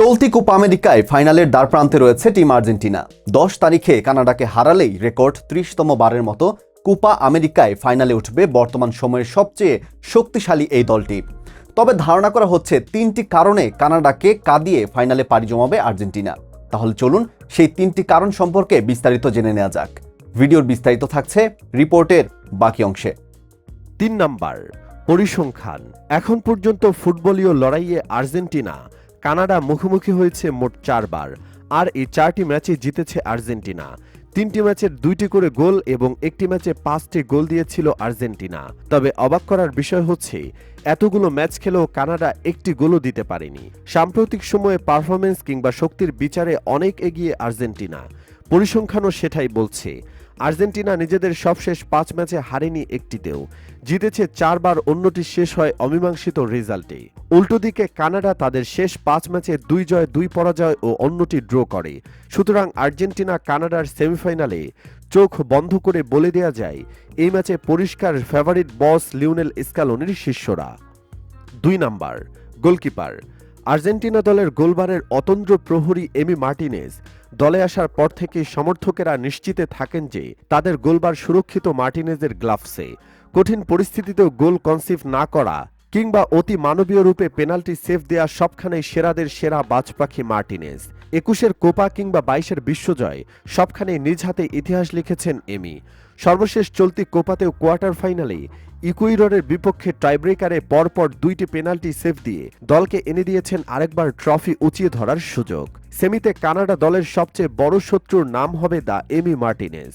চলতি কোপা আমেরিকায় ফাইনালের দ্বার প্রান্তে রয়েছে টিম আর্জেন্টিনা। দশ তারিখে কানাডাকে হারালেই রেকর্ড ত্রিশতম বারের মতো কোপা আমেরিকায় ফাইনালে উঠবে বর্তমান সময়ের সবচেয়ে শক্তিশালী এই দলটি। তবে ধারণা করা হচ্ছে তিনটি কারণে কানাডাকে কাঁদিয়ে ফাইনালে পাড়ি জমাবে আর্জেন্টিনা। তাহলে চলুন সেই তিনটি কারণ সম্পর্কে বিস্তারিত জেনে নেওয়া যাক। ভিডিওর বিস্তারিত থাকছে রিপোর্টের বাকি অংশে। তিন নাম্বার, পরিসংখ্যান। এখন পর্যন্ত ফুটবলীয় লড়াইয়ে আর্জেন্টিনা কানাডা মুখোমুখি হয়েছে মোট চারবার, আর এই চারটি ম্যাচে জিতেছে আর্জেন্টিনা। তিনটি ম্যাচের দুইটি করে গোল এবং একটি ম্যাচে পাঁচটি গোল দিয়েছিল আর্জেন্টিনা। তবে অবাক করার বিষয় হচ্ছে, এতগুলো ম্যাচ খেলেও কানাডা একটি গোলও দিতে পারেনি। সাম্প্রতিক সময়ে পারফরমেন্স কিংবা শক্তির বিচারে অনেক এগিয়ে আর্জেন্টিনা। পরিসংখ্যানও সেটাই বলছে। আর্জেন্টিনা নিজেদের সবশেষ পাঁচ ম্যাচে হারেনি একটিতেও। জিতেছে চারবার, অন্যটি শেষ হয় অমীমাংসিত রেজাল্টে উল্টো দিকে কানাডা তাদের শেষ পাঁচ ম্যাচে দুই জয়, দুই পরাজয় ও অন্যটি ড্র করে। সুতরাং আর্জেন্টিনা কানাডার সেমিফাইনালে চোখ বন্ধ করে বলে দেয়া যায়, এই ম্যাচে পরিষ্কার ফেভারিট বস লিওনেল স্কালোনির শিষ্যরা। দুই নাম্বার, গোলকিপার আর্জেন্টিনা দলের গোলবারের অতন্দ্র প্রহরী এমি মার্টিনেজ দলে আসার পর থেকে সমর্থকেরা নিশ্চিতে থাকেন যে তাদের গোলবার সুরক্ষিত মার্টিনেজের গ্লাভসে। কঠিন পরিস্থিতিতেও গোল কনসিভ না করা কিংবা অতি মানবীয় রূপে পেনাল্টি সেভ দেয়া সবখানেই সেরাদের সেরা বাজপাখি মার্টিনেজ। একুশের কোপা কিংবা বাইশের বিশ্বজয়, সবখানে নিজ হাতে ইতিহাস লিখেছেন এমি। সর্বশেষ চলতি কোপাতেও কোয়ার্টার ফাইনালে ইকুইডরের বিপক্ষে টাইব্রেকারে পরপর দুইটি পেনাল্টি সেভ দিয়ে দলকে এনে দিয়েছেন আরেকবার ট্রফি উঁচিয়ে ধরার সুযোগ। সেমিতে কানাডা দলের সবচেয়ে বড় শত্রুর নাম হবে দা এমি মার্টিনেজ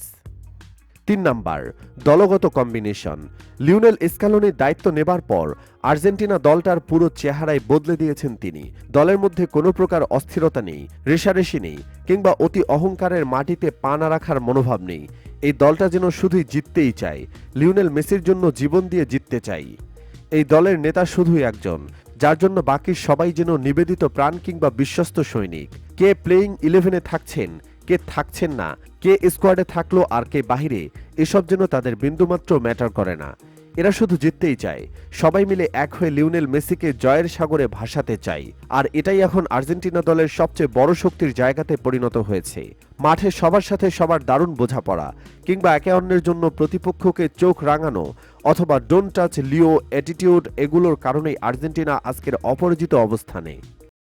তিন নাম্বার, দলগত কম্বিনেশন। লিওনেল স্কালোনির দায়িত্ব নেবার পর আর্জেন্টিনা দলটার পুরো চেহারায় বদলে দিয়েছেন তিনি। দলের মধ্যে কোনো প্রকার অস্থিরতা নেই, রেশারেশি নেই, কিংবা অতি অহংকারের মাটিতে পা না রাখার মনোভাব নেই। এই দলটা যেন শুধুই জিততেই চায়, লিওনেল মেসির জন্য জীবন দিয়ে জিততে চাই। এই দলের নেতা শুধুই একজন, যার জন্য বাকি সবাই যেন নিবেদিত প্রাণ কিংবা বিশ্বস্ত সৈনিক। কে প্লেয়িং ইলেভেনে থাকছেন কে থাকছেন না, কে স্কোয়াডে থাকল আর কে বাহিরে, এসব যেন তাদের বিন্দুমাত্র ম্যাটার করে না। এরা শুধু জিততেই চায়। সবাই মিলে এক হয়ে লিওনেল মেসিকে জয়ের সাগরে ভাসাতে চাই আর এটাই এখন আর্জেন্টিনা দলের সবচেয়ে বড় শক্তির জায়গাতে পরিণত হয়েছে। মাঠে সবার সাথে সবার দারুণ বোঝাপড়া, কিংবা একে অন্যের জন্য প্রতিপক্ষকে চোখ রাঙানো, অথবা ডোন্ট টাচ লিও অ্যাটিটিউড এগুলোর কারণেই আর্জেন্টিনা আজকের অপরাজিত অবস্থানে।